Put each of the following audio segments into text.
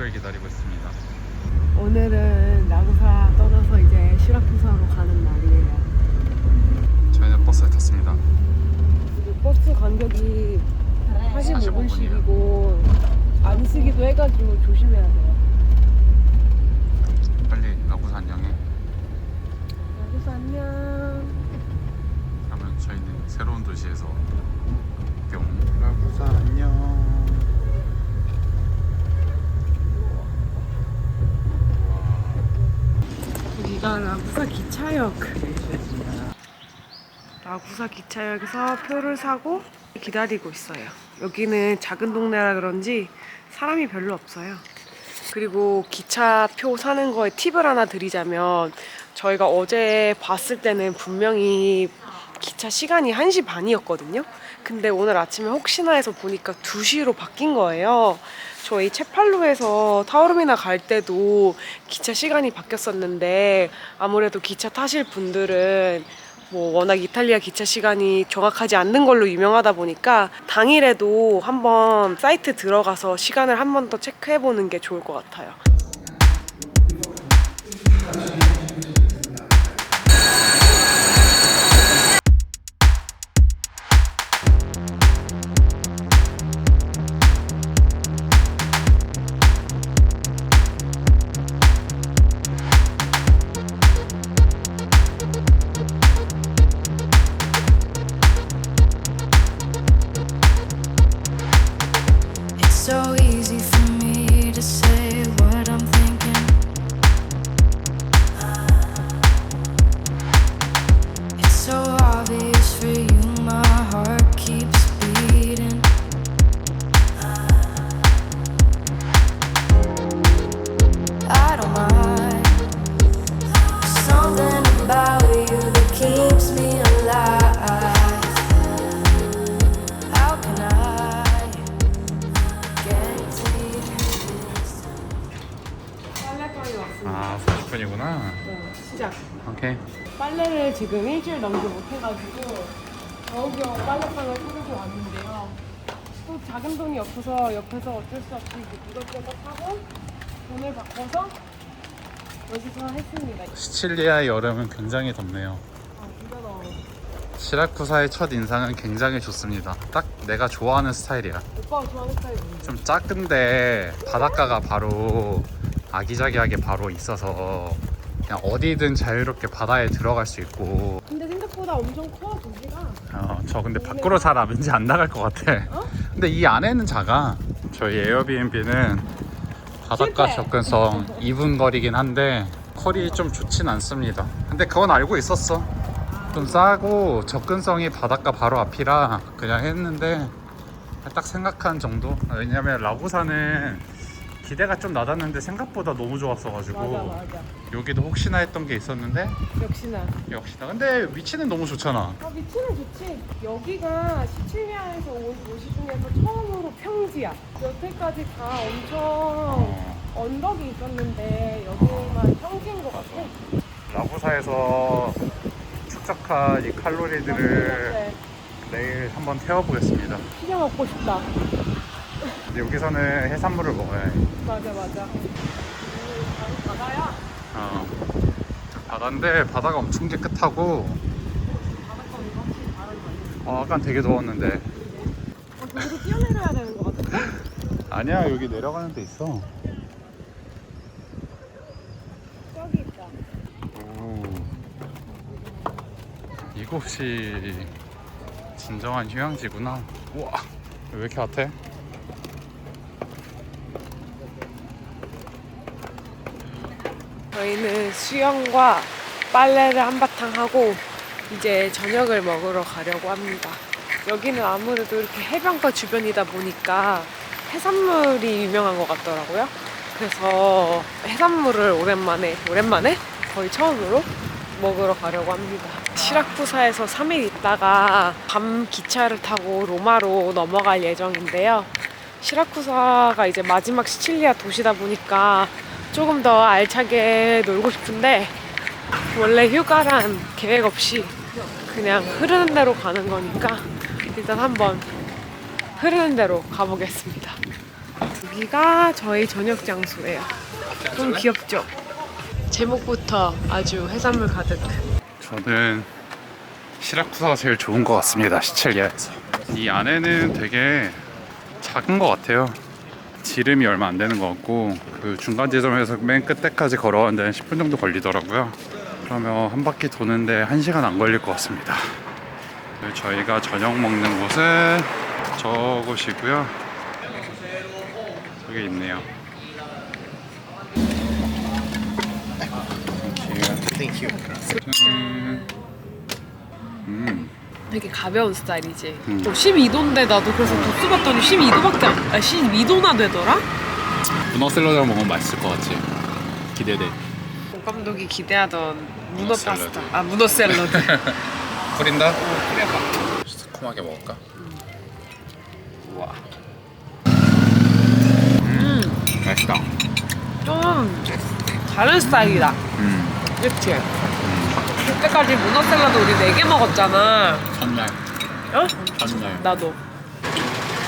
버스를 기다리고 있습니다. 오늘은 나구사 떠나서 이제 시라쿠사로 가는 날이에요. 저희는 버스에 탔습니다. 버스 간격이 45분씩이고 안 쓰기도 해가지고 조심해야 돼요. 빨리 라구사 안녕해. 나구사 안녕. 그러면 저희는 새로운 도시에서 뿅. 라구사 안녕. 여기가 라구사 기차역. 라구사 기차역에서 표를 사고 기다리고 있어요. 여기는 작은 동네라 그런지 사람이 별로 없어요. 그리고 기차표 사는 거에 팁을 하나 드리자면 저희가 어제 봤을 때는 분명히 기차 시간이 1시 반이었거든요. 근데 오늘 아침에 혹시나 해서 보니까 2시로 바뀐 거예요. 저희 체팔로에서 타오르미나 갈 때도 기차 시간이 바뀌었었는데 아무래도 기차 타실 분들은 뭐 워낙 이탈리아 기차 시간이 정확하지 않는 걸로 유명하다 보니까 당일에도 한번 사이트 들어가서 시간을 한 번 더 체크해 보는 게 좋을 것 같아요. 없어서 옆에서 어쩔 수 없이 이것저것 하고 돈을 바꿔서 여기서 했습니다. 시칠리아의 여름은 굉장히 덥네요. 아 진짜 더워. 시라쿠사의 첫 인상은 굉장히 좋습니다. 딱 내가 좋아하는 스타일이야. 오빠가 좋아하는 스타일 뭔데? 좀 작은데 바닷가가 바로 아기자기하게 바로 있어서 그냥 어디든 자유롭게 바다에 들어갈 수 있고 근데 생각보다 엄청 커 도시가. 어, 저 근데 밖으로 잘 안- 왠지 안 나갈 것 같아 어? 근데 이 안에는 작아 저희 에어비앤비는 바닷가 실패. 접근성 2분 거리긴 한데 퀄이 좀 좋진 않습니다. 근데 그건 알고 있었어. 좀 싸고 접근성이 바닷가 바로 앞이라 그냥 했는데 딱 생각한 정도? 왜냐면 라구사는 기대가 좀 낮았는데 생각보다 너무 좋았어가지고 맞아 맞아. 여기도 혹시나 했던 게 있었는데 역시나. 역시나 근데 위치는 너무 좋잖아 아 위치는 좋지. 여기가 시칠리아에서 온 도시 중에서 처음으로 평지야. 여태까지 다 엄청 어, 언덕이 있었는데 여기만 평지인 것 같아. 라구사에서 축적한 이 칼로리들을 네. 내일 한번 태워보겠습니다 피자 먹고 싶다. 근데 여기서는 해산물을 먹어야 해 맞아 맞아. 음, 바로 바다야. 어. 바다인데 바다가 엄청 깨끗하고 바닷가 우리가 확실히 다른 거 어, 약간 되게 더웠는데 어, 저기도 뛰어내려야 되는 것 같은데? 아니야 여기 내려가는 데 있어 저기 있다. 오. 이곳이 진정한 휴양지구나 우와 왜 이렇게 핫해? 저희는 수영과 빨래를 한바탕 하고 이제 저녁을 먹으러 가려고 합니다. 여기는 아무래도 이렇게 해변가 주변이다 보니까 해산물이 유명한 것 같더라고요. 그래서 해산물을 오랜만에, 오랜만에? 거의 처음으로 먹으러 가려고 합니다. 시라쿠사에서 3일 있다가 밤 기차를 타고 로마로 넘어갈 예정인데요. 시라쿠사가 이제 마지막 시칠리아 도시다 보니까 조금 더 알차게 놀고 싶은데 원래 휴가란 계획 없이 그냥 흐르는 대로 가는 거니까 일단 한번 흐르는 대로 가보겠습니다. 여기가 저희 저녁 장소예요. 좀 귀엽죠? 제목부터 아주 해산물 가득. 저는 시라쿠사가 제일 좋은 것 같습니다. 시칠리아에서. 이 안에는 되게 작은 것 같아요. 지름이 얼마 안 되는 것 같고 그 중간 지점에서 맨 끝에까지 걸어가는데 한 10분 정도 걸리더라고요. 그러면 한 바퀴 도는데 1시간 안 걸릴 것 같습니다. 그리고 저희가 저녁 먹는 곳은 저곳이고요. 저기 있네요. Thank you. 짠. 음. 되게 가벼운 스타일이지. 음. 어, 12도인데 나도 그래서 도수 봤더니 12도밖에 안, 아 12도나 되더라? 문어 샐러드랑 먹으면 맛있을 것 같지? 기대돼. 오 감독이 기대하던 문어 문어 샐러드. 파스타. 아 문어 샐러드. 뿌린다? 그래봐. 새콤하게 먹을까? 우와. 맛있다. 좀 다른 스타일이다. 음. 그치? 그때까지 문어 샐러드 우리 4개 먹었잖아. 첫날. 어? 첫날. 나도.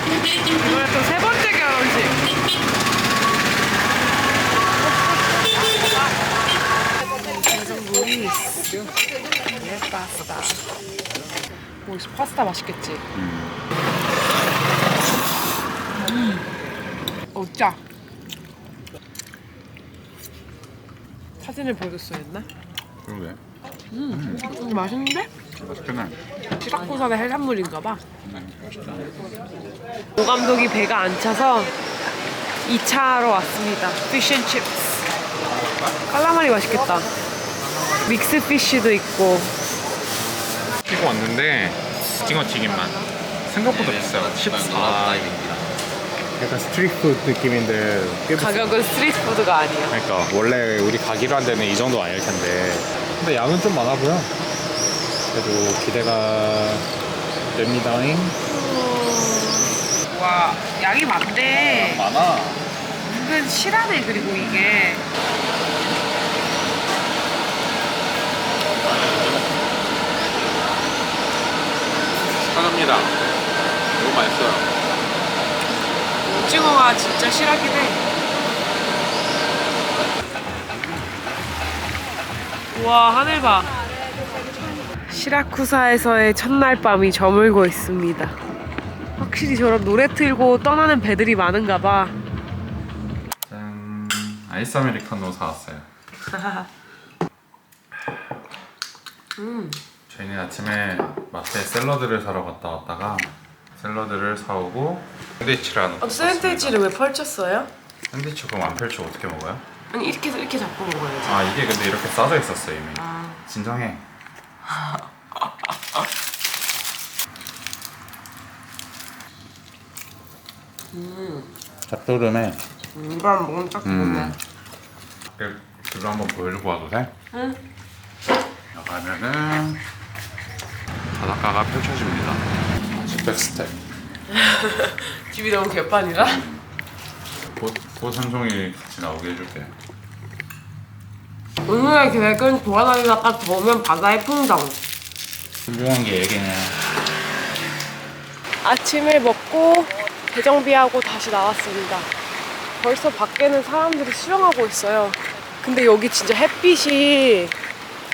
이번에 또 세 번째 결혼식. 예, 파스타. 오, 파스타 맛있겠지? 음. 어, 짜. 사진을 보여줬어야 했나? 그러게. 음, 맛있는데? 맛있겠네. 시라쿠사의 해산물인가 봐. 음, 맛있다. 오 감독이 배가 안 차서 2차로 왔습니다. 피쉬앤칩스. 깔라마리 맛있겠다. 믹스 피쉬도 있고. 시고 왔는데 징어 튀김만 생각보다 비싸요 14 약간 스트리트푸드 느낌인데 꽤 비싸. 가격은 스트리트 푸드가 아니야. 그러니까 원래 우리 가기로 한 데는 이 정도 아닐 텐데 근데 양은 좀 많아 보여. 그래도 기대가 됩니다잉. 와, 양이 많대. 많아. 은근 실하네, 그리고 이게. 사갑니다 너무 맛있어요 오징어가 진짜 실하긴 해. 와, 하늘 봐. 시라쿠사에서의 첫날 밤이 저물고 있습니다. 확실히 저런 노래 틀고 떠나는 배들이 많은가 봐. 짠. 아이스 아메리카노 사왔어요. 저희는 아침에 마트에 샐러드를 사러 갔다 왔다가 샐러드를 사오고 샌드위치를 하나 어, 샌드위치를 왜 펼쳤어요? 샌드위치 그럼 안 펼치고 어떻게 먹어요? 아니 이렇게 이렇게 잡고 먹어야지. 아 이게 근데 이렇게 싸져 있었어 이미 아. 진정해 짭조름해 이건 먹으면 딱 음. 그- 그거 한번 보여주고 와도 돼? 응. 나가면은 바닷가가 펼쳐집니다 아직 스텝 집이 너무 개판이라? 보, 보선종이 같이 나오게 해줄게 오늘의 계획은 돌아다니다가 더우면 바다의 풍경. 훌륭한 게 얘기냐 아침을 먹고 대정비하고 다시 나왔습니다. 벌써 밖에는 사람들이 수영하고 있어요. 근데 여기 진짜 햇빛이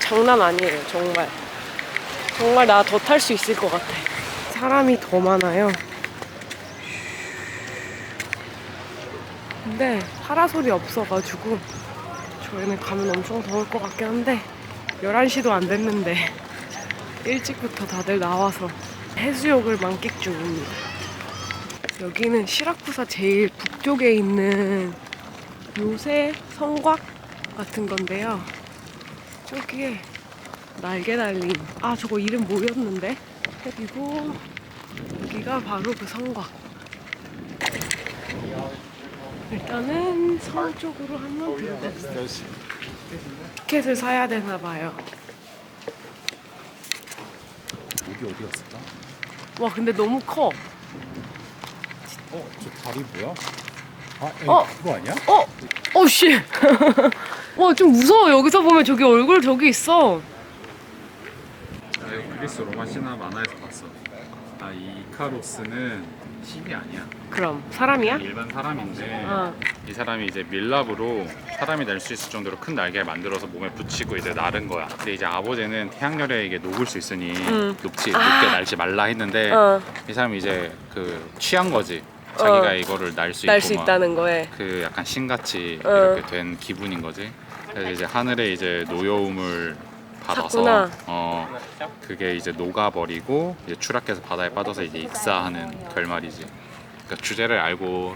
장난 아니에요, 정말. 정말 나 더 탈 수 있을 것 같아. 사람이 더 많아요. 근데 파라솔이 없어가지고 저희는 가면 엄청 더울 것 같긴 한데 11시도 안 됐는데 일찍부터 다들 나와서 해수욕을 만끽 중입니다. 여기는 시라쿠사 제일 북쪽에 있는 요새 성곽 같은 건데요. 저기에 날개 달린 아 저거 이름 뭐였는데? 그리고 여기가 바로 그 성곽. 일단은 성 쪽으로 한번 들어갔어요. 티켓을 사야 되나 봐요. 여기 어디 갔을까? 와 근데 너무 커. 어, 저 다리 뭐야? 아, 에이, 어? 그거 아니야? 어? 어, 씨. 와, 좀 무서워. 여기서 보면 저기 얼굴 저기 있어. 아이고 그리스 로마 신화 만화에서 봤어. 아, 이 이카로스는 신이 아니야. 그럼 사람이야? 일반 사람인데 어. 이 사람이 이제 밀랍으로 사람이 날 수 있을 정도로 큰 날개를 만들어서 몸에 붙이고 이제 나른 거야. 근데 이제 아버지는 태양열에 이게 녹을 수 있으니 음. 녹지 아. 높게 날지 말라 했는데 어. 이 사람이 이제 그 취한 거지. 자기가 이거를 날수 있고 날수막 있다는 거에. 그 약간 신같이 어. 이렇게 된 기분인 거지. 그래서 이제 하늘에 이제 노여움을 받아서 샀구나. 어 그게 이제 녹아버리고 이제 추락해서 바다에 빠져서 이제 익사하는 결말이지. 그러니까 주제를 알고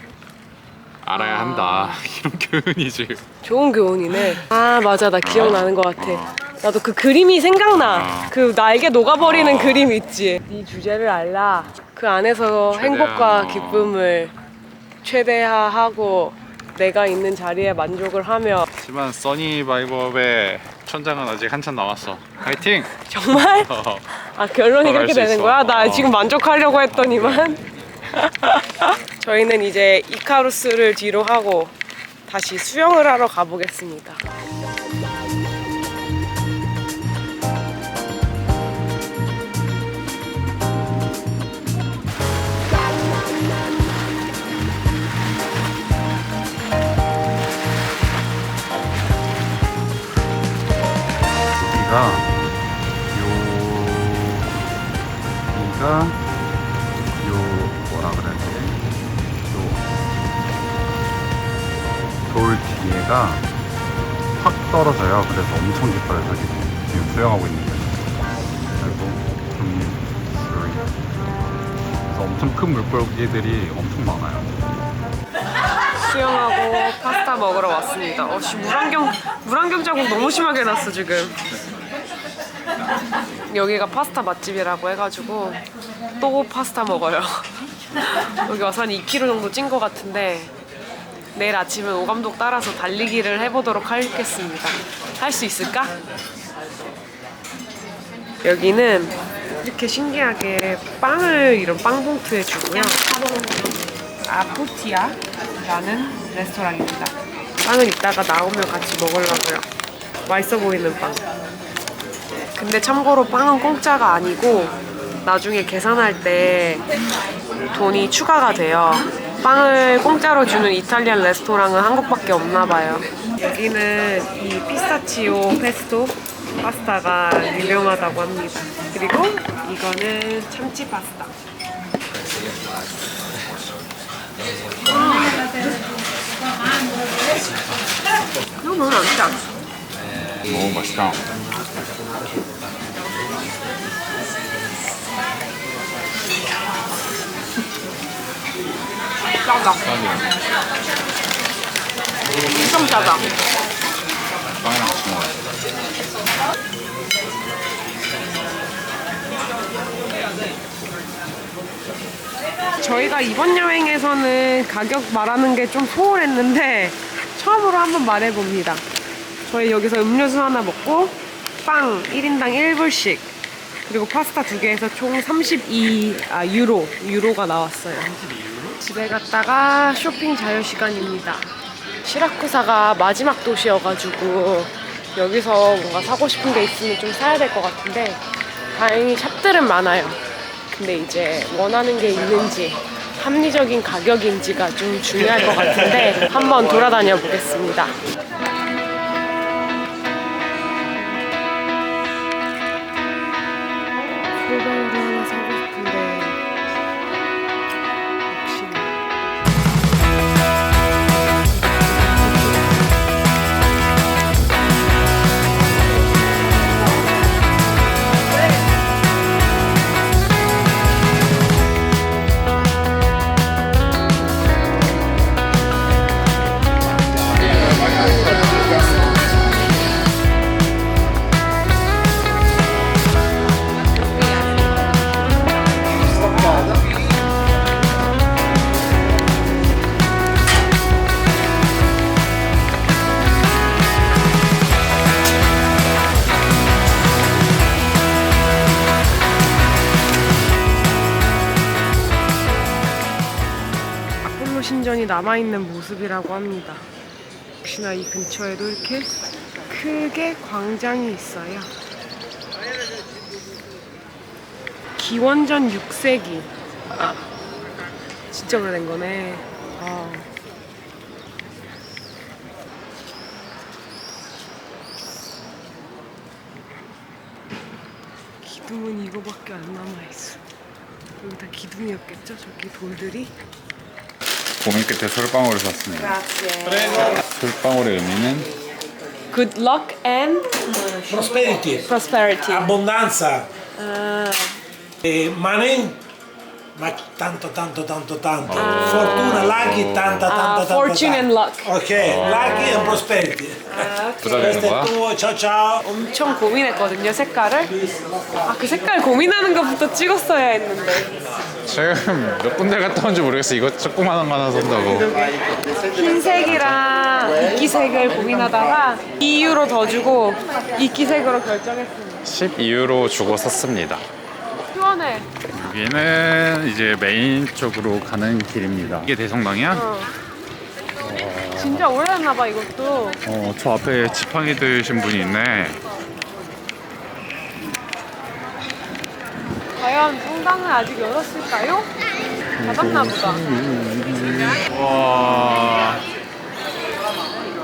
알아야 아. 한다 이런 교훈이지. 좋은 교훈이네. 아 맞아 나 기억나는 것 같아. 어. 나도 그 그림이 생각나. 어. 그 날개 녹아버리는 어. 그림 있지. 네 주제를 알라. 그 안에서 최대한, 행복과 어. 기쁨을 최대화하고 내가 있는 자리에 만족을 하며 하지만 써니 바이법의 천장은 아직 한참 남았어. 화이팅! 정말 어. 아 결론이 더 그렇게 수 되는 있어. 거야? 나 어. 지금 만족하려고 했더니만 저희는 이제 이카루스를 뒤로 하고 다시 수영을 하러 가보겠습니다. 엄청 깊어요 저기 지금 수영하고 있는데. 그리고 좀 쓰리. 그래서 엄청 큰 물고기들이 엄청 많아요. 수영하고 파스타 먹으러 왔습니다. 어씨 물안경 물안경 자국 너무 심하게 났어 지금. 여기가 파스타 맛집이라고 해가지고 또 파스타 먹어요. 여기 와서 한 2kg 정도 찐 것 같은데 내일 아침에 오감독 따라서 달리기를 해보도록 하겠습니다. 할 수 있을까? 여기는 이렇게 신기하게 빵을 이런 빵 봉투에 주고요. 아포티아라는 레스토랑입니다. 빵은 이따가 나오면 같이 먹으려고요. 맛있어 보이는 빵. 근데 참고로 빵은 공짜가 아니고 나중에 계산할 때 돈이 추가가 돼요. 빵을 공짜로 주는 이탈리안 레스토랑은 한국밖에 없나 봐요. 여기는 이 피스타치오 페스토 파스타가 유명하다고 합니다. 그리고 이거는 참치 파스타. 너무 안 짜. 너무 맛있다. 짜다. 엄청 짜다. 빵이랑 같이 먹어요. 저희가 이번 여행에서는 가격 말하는 게 좀 소홀했는데 처음으로 한번 말해봅니다. 저희 여기서 음료수 하나 먹고 빵 1인당 1불씩 그리고 파스타 두 개에서 총 32, 아, 유로, 유로가 나왔어요. 집에 갔다가 쇼핑 자유 시간입니다. 시라쿠사가 마지막 도시여가지고 여기서 뭔가 사고 싶은 게 있으면 좀 사야 될 것 같은데 다행히 샵들은 많아요. 근데 이제 원하는 게 있는지 합리적인 가격인지가 좀 중요할 것 같은데 한번 돌아다녀 보겠습니다. 남아있는 모습이라고 합니다. 혹시나 이 근처에도 이렇게 크게 광장이 있어요. 기원전 6세기. 진짜 오래된 거네. 아. 기둥은 이거밖에 안 남아있어. 여기 다 기둥이었겠죠? 저기 돌들이? 고민 끝에 솔방울을 샀습니다. 솔방울의 의미는 Good luck and Prosperity, prosperity. abbondanza, 아, eh, money, ma tanto, tanto, tanto, tanto. Fortuna, lucky, tanta, tanta, tanta. fortune tanta. and luck. Ok, lucky and prosperity. 부담되는 Questo 거야? è tuo, ciao ciao. 엄청 고민했거든요, 색깔을. 아, 그 색깔 고민하는 것부터 찍었어야 했는데. 지금 몇 군데 갔다 온지 모르겠어. 이거 조그만한 거 하나 산다고. 흰색이랑 이끼색을 고민하다가 2유로 더 주고 이끼색으로 결정했습니다. 12유로 주고 샀습니다. 시원해. 여기는 이제 메인 쪽으로 가는 길입니다. 이게 대성당이야? 진짜 오래됐나봐, 이것도. 어, 저 앞에 지팡이 드신 분이 있네. 과연 성당은 아직 열었을까요? 닫았나 보다. 와.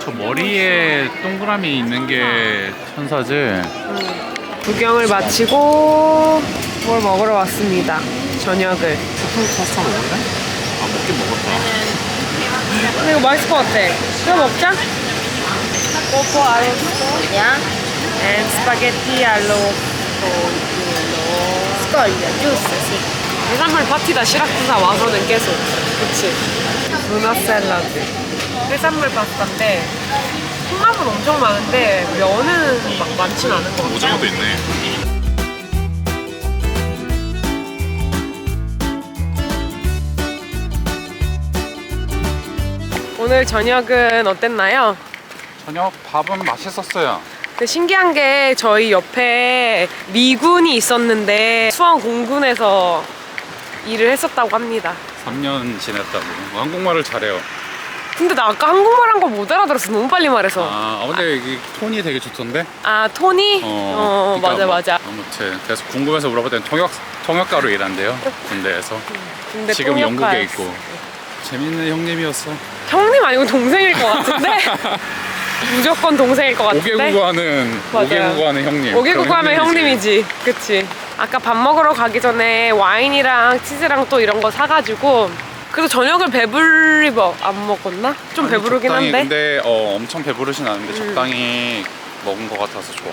저 머리에 동그라미 있는 게 천사지. 구경을 마치고 뭘 먹으러 왔습니다. 저녁을. 파스타 먹을래? 아 먹긴 먹었다. 근데 이거 맛있을 것 같아. 이거 먹자. Arrosto. Yeah. And spaghetti allo Scoglio, giusto, sì. 해산물 파티다 시라쿠사 와서는 계속. 그치. 문어 샐러드. 해산물 파스타인데 홍합은 엄청 많은데 면은 막 많진 않은 것 같아. 오징어도 있네. 오늘 저녁은 어땠나요? 저녁 밥은 맛있었어요. 근데 신기한 게 저희 옆에 미군이 있었는데 수원 공군에서 일을 했었다고 합니다. 3년 지냈다고. 한국말을 잘해요. 근데 나 아까 한국말 한 거 못 알아들었어. 너무 빨리 말해서. 아, 근데 이 톤이 되게 좋던데? 아, 토니? 어, 그러니까 맞아, 뭐 맞아. 아무튼 그래서 궁금해서 물어봤더니 통역 통역가로 일한대요 군대에서 근데 지금 통역가였어. 영국에 있고 재밌는 형님이었어 형님 아니고 동생일 것 같은데? 무조건 동생일 것 같은데? 5개국어 하는 맞아요. 5개국어 하는 형님 5개국 그럼 하면 형님이지. 그치. 아까 밥 먹으러 가기 전에 와인이랑 치즈랑 또 이런 거 사가지고 그래도 저녁을 배불리 먹, 안 먹었나? 좀 아니, 배부르긴 적당히, 한데 근데 어, 엄청 배부르진 않은데 적당히 먹은 것 같아서 좋아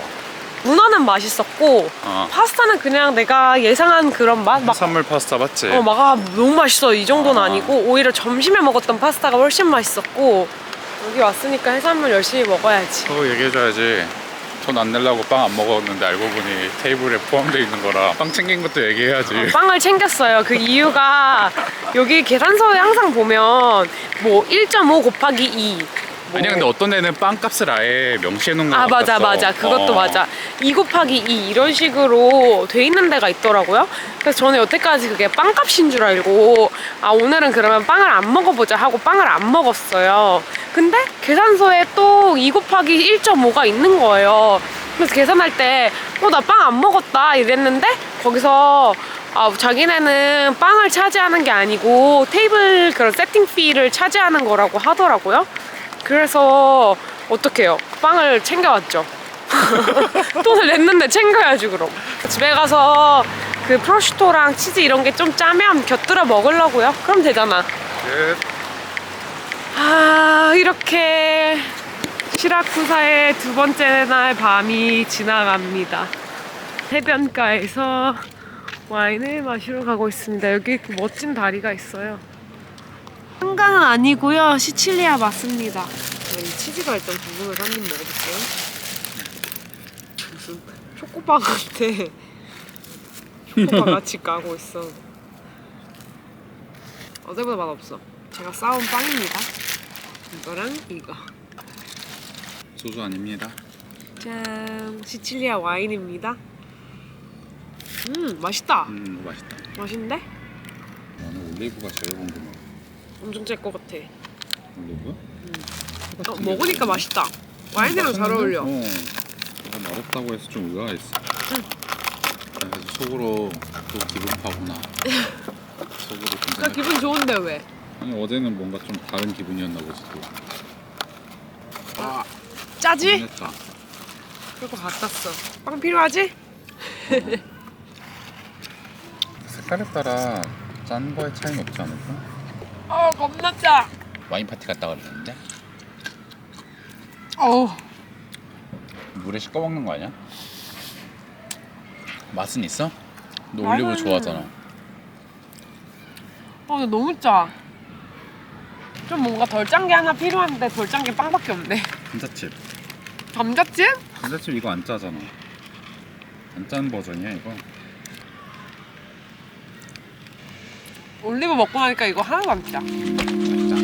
문어는 맛있었고 어. 파스타는 그냥 내가 예상한 그런 맛? 막 해산물 파스타 맞지? 어, 막 아, 너무 맛있어 이 정도는 아. 아니고 오히려 점심에 먹었던 파스타가 훨씬 맛있었고 여기 왔으니까 해산물 열심히 먹어야지 또 얘기해줘야지 돈 안 내려고 빵 안 먹었는데 알고 보니 테이블에 포함되어 있는 거라 빵 챙긴 것도 얘기해야지. 빵을 챙겼어요. 그 이유가 여기 계산서에 항상 보면 뭐 1.5 곱하기 2 뭐 아니야 근데 어떤 데는 빵값을 아예 명시해 놓은 거 아 맞아. 맞아 그것도 어. 맞아 2 곱하기 2 이런 식으로 돼 있는 데가 있더라고요 그래서 저는 여태까지 그게 빵값인 줄 알고 아 오늘은 그러면 빵을 안 먹어보자 하고 빵을 안 먹었어요 근데 계산서에 또 2 곱하기 1.5가 있는 거예요 그래서 계산할 때 어 나 빵 안 먹었다 이랬는데 거기서 아, 자기네는 빵을 차지하는 게 아니고 테이블 그런 세팅 피를 차지하는 거라고 하더라고요. 그래서 어떡해요? 빵을 챙겨왔죠. 돈을 냈는데 챙겨야지 그럼. 집에 가서 그 프로슈토랑 치즈 이런 게 좀 짜면 곁들여 먹으려고요. 그럼 되잖아. 끝. 아 이렇게 시라쿠사의 두 번째 날 밤이 지나갑니다. 해변가에서 와인을 마시러 가고 있습니다. 여기 그 멋진 다리가 있어요. 한강은 아니고요. 시칠리아 맞습니다. 이 치즈가 일단 궁금해서 한입 먹어볼게요. 무슨 초코바 같아. 초코바 같이 까고 있어. 어제보다 맛없어. 제가 싸온 빵입니다. 이거랑 이거. 소주 아닙니다. 짠, 시칠리아 와인입니다. 음, 맛있다. 음 맛있다. 맛있는데? 나는 올리브가 제일 궁금해. 엄청 짤것 같아. 올리브? 어, 먹으니까 맛있다. 와인이랑 잘 어울려. 어. 내가 맛없다고 해서 좀 의아했어. 그래서 속으로 또 기분 파구나. 속으로 나 괜찮아. 기분 좋은데 왜? 아니 어제는 뭔가 좀 다른 기분이었나 보지 또. 짜지? 했다. 그거 갖다 써. 빵 필요하지? 색깔에 따라 짠 거에 차이는 없지 않을까? 어 겁나 짜. 와인 파티 갔다 그랬는데 어우 물에 씻어 먹는 거 아니야? 맛은 있어? 너 올리브 맛은- 좋아하잖아. 어 근데 너무 짜. 좀 뭔가 덜 짠 게 하나 필요한데 덜 짠 게 빵밖에 없네. 감자칩. 감자찜? 감자칩 이거 안 짜잖아. 안 짠 버전이야 이거. 올리브 먹고 나니까 이거 하나도 안 피다. 진짜.